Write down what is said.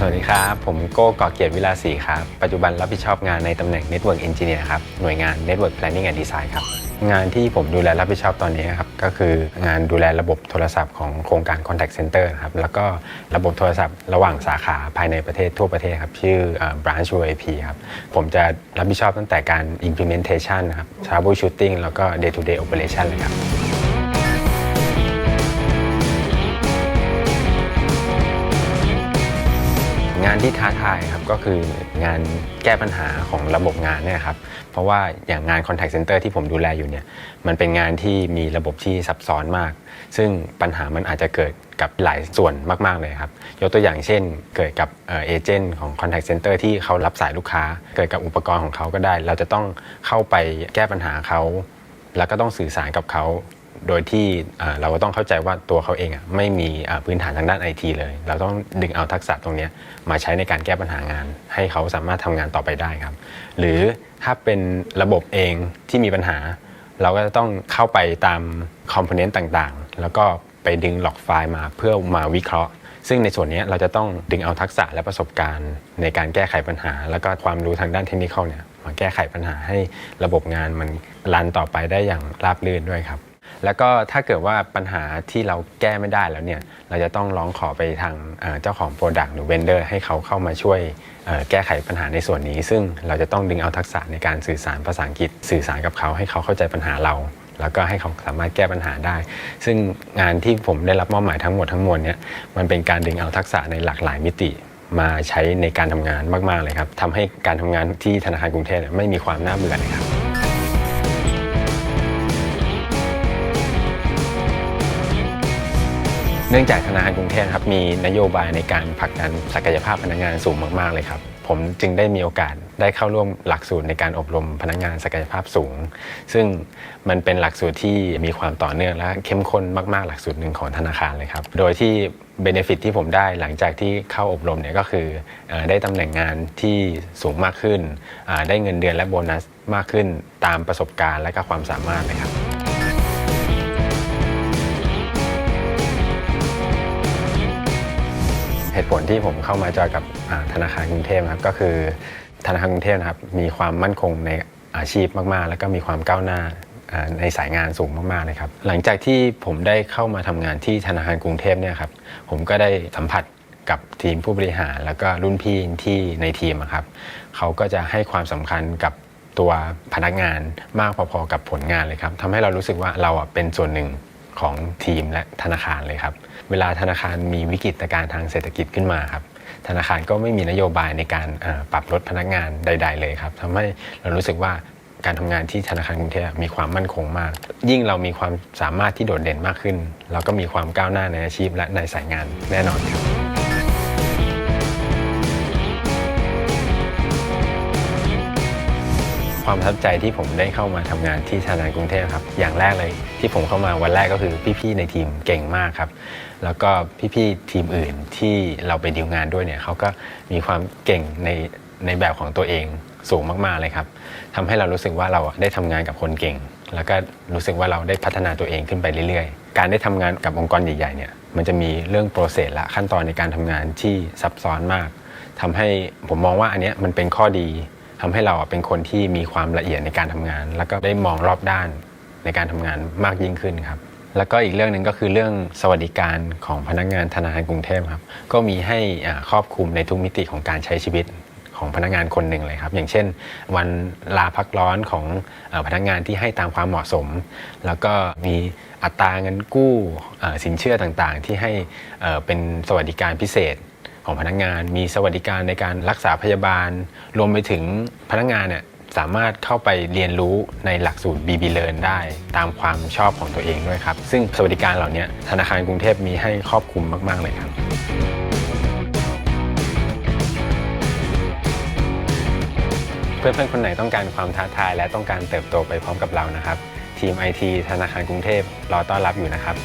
สวัสดีครับ ผมโก้ก่อเกียรติวิลาศรีครับ ปัจจุบันรับผิดชอบงานในตำแหน่ง Network Engineer ครับ หน่วยงาน Network Planning and Design ครับ งานที่ผมดูแลรับผิดชอบตอนนี้ครับ ก็คืองานดูแลระบบโทรศัพท์ของโครงการ Contact Center ครับ แล้วก็ระบบโทรศัพท์ระหว่างสาขาภายในประเทศทั่วประเทศครับ ชื่อ Branch UAP ครับ ผมจะรับผิดชอบตั้งแต่การ implementation นครับ troubleshooting แล้วก็ day to day operation เลยครับ ที่ท้าทายครับก็คืองานแก้ปัญหาของระบบงานเนี่ยครับเพราะว่าอย่างงาน Contact Center ที่ผมดูแลอยู่เนี่ยมันเป็นงานที่มีระบบที่ซับซ้อนมาก ซึ่งปัญหามันอาจจะเกิดกับหลายส่วนมาก ๆ เลยครับ ยกตัวอย่างเช่น เกิดกับเอเจนต์ของ Contact Center ที่เขารับสายลูกค้า เกิดกับอุปกรณ์ของเขาก็ได้ เราจะต้องเข้าไปแก้ปัญหาเขา แล้วก็ต้องสื่อสารกับเขา โดยที่เราก็ต้องเข้าใจว่าตัวเขาเองอะไม่มีพื้นฐานทางด้านไอทีเลย เราต้องดึงเอาทักษะตรงนี้มาใช้ในการแก้ปัญหางาน ให้เขาสามารถทำงานต่อไปได้ครับ หรือถ้าเป็นระบบเองที่มีปัญหา เราก็จะต้องเข้าไปตามคอมโพเนนต์ต่างๆ แล้วก็ไปดึงหลอกไฟล์มาเพื่อมาวิเคราะห์ ซึ่งในส่วนนี้เราจะต้องดึงเอาทักษะและประสบการณ์ ในการแก้ไขปัญหา แล้วก็ความรู้ทางด้านเทคนิคเนี่ยมาแก้ไขปัญหาให้ระบบงานมันรันต่อไปได้อย่างราบรื่นด้วยครับ แล้วก็ถ้าเกิดว่าปัญหาที่เราแก้ไม่ได้แล้วเนี่ย เราจะต้องร้องขอไปทางเจ้าของ Product หรือ Vendor ให้เขาเข้ามาช่วยแก้ไขปัญหาในส่วนนี้ ซึ่งเราจะต้องดึงเอาทักษะในการสื่อสารภาษาอังกฤษ สื่อสารกับเขาให้เขาเข้าใจปัญหาเรา แล้วก็ให้เขาสามารถแก้ปัญหาได้ ซึ่งงานที่ผมได้รับมอบหมายทั้งหมดทั้งมวลเนี่ยมันเป็นการดึงเอาทักษะในหลากหลายมิติมาใช้ในการทำงานมาก ๆ เลยครับทำให้การทำงานที่ธนาคารกรุงเทพไม่มีความน่าเบื่อเลยครับ เนื่องจากธนาคารกรุงเทพครับมีนโยบายในการผลักดันศักยภาพพนักงานสูงมาก ๆ เลยครับ ผมจึงได้มีโอกาสได้เข้าร่วมหลักสูตรในการอบรมพนักงานศักยภาพสูง ซึ่งมันเป็นหลักสูตรที่มีความต่อเนื่องและเข้มข้นมาก ๆ หลักสูตรหนึ่งของธนาคารเลยครับ โดยที่เบเนฟิตที่ผมได้หลังจากที่เข้าอบรมเนี่ยก็คือได้ตำแหน่งงานที่สูงมากขึ้น ได้เงินเดือนและโบนัสมากขึ้นตามประสบการณ์และก็ความสามารถเลยครับ เหตุผลที่ผมเข้ามาจอยกับธนาคารกรุงเทพนะครับก็คือธนาคารกรุงเทพนะครับมีความมั่นคงในอาชีพมาก ๆ แล้วก็มีความก้าวหน้าในสายงานสูงมากๆเลยครับหลังจากที่ผมได้เข้ามาทำงานที่ธนาคารกรุงเทพเนี่ยครับผมก็ได้สัมผัสกับทีมผู้บริหาร แล้วก็รุ่นพี่ที่ในทีมครับเขาก็จะให้ความสำคัญกับตัวพนักงานมากพอๆกับผลงานเลยครับทำให้เรารู้สึกว่าเราเป็นส่วนหนึ่ง ของทีมและธนาคารเลยครับ เวลาธนาคารมีวิกฤตการณ์ทางเศรษฐกิจขึ้นมาครับ ธนาคารก็ไม่มีนโยบายในการปรับลดพนักงานใด ๆ เลยครับทำให้เรารู้สึกว่าการทำงานที่ธนาคารกรุงเทพมีความมั่นคงมาก ยิ่งเรามีความสามารถที่โดดเด่นมากขึ้น เราก็มีความก้าวหน้าในอาชีพและในสายงานแน่นอนครับ ความประทับใจที่ผมได้เข้ามาทำงานที่ธนาคารกรุงเทพครับ อย่างแรกเลยที่ผมเข้ามาวันแรกก็คือพี่ๆในทีมเก่งมากครับ แล้วก็พี่ๆทีมอื่นที่เราไปดีลงานด้วยเนี่ยเขาก็มีความเก่งในในแบบของตัวเองสูงมากๆเลยครับทำให้เรารู้สึกว่าเราได้ทำงานกับคนเก่ง แล้วก็รู้สึกว่าเราได้พัฒนาตัวเองขึ้นไปเรื่อยๆ การได้ทำงานกับองค์กรใหญ่ๆเนี่ยมันจะมีเรื่องโปรเซสและขั้นตอนในการทำงานที่ซับซ้อนมากทำให้ผมมองว่าอันเนี้ยมันเป็นข้อดี ทำให้เราเป็นคนที่มีความละเอียดในการทำงาน แล้วก็ได้มองรอบด้านในการทำงานมากยิ่งขึ้นครับแล้วก็อีกเรื่องหนึ่งก็คือเรื่องสวัสดิการของพนักงานธนาคารกรุงเทพครับก็มีให้ครอบคลุมในทุกมิติของการใช้ชีวิตของพนักงานคนหนึ่งเลยครับ อย่างเช่น วันลาพักร้อนของอพนักงานที่ให้ตามความเหมาะสม แล้วก็มีอัตราเงินกู้สินเชื่อต่างๆ ที่ให้เป็นสวัสดิการพิเศษ ของพนักงาน มีสวัสดิการในการรักษาพยาบาล รวมไปถึงพนักงานเนี่ยสามารถเข้าไปเรียนรู้ในหลักสูตร BB Learn ได้ตามความชอบของตัวเองด้วยครับ ซึ่งสวัสดิการเหล่านี้ธนาคารกรุงเทพมีให้ครอบคลุมมาก ๆ เลยครับ เพื่อนๆคนไหนต้องการความท้าทาย และต้องการเติบโตไปพร้อมกับเรานะครับ ทีม IT ธนาคารกรุงเทพรอต้อนรับอยู่นะครับ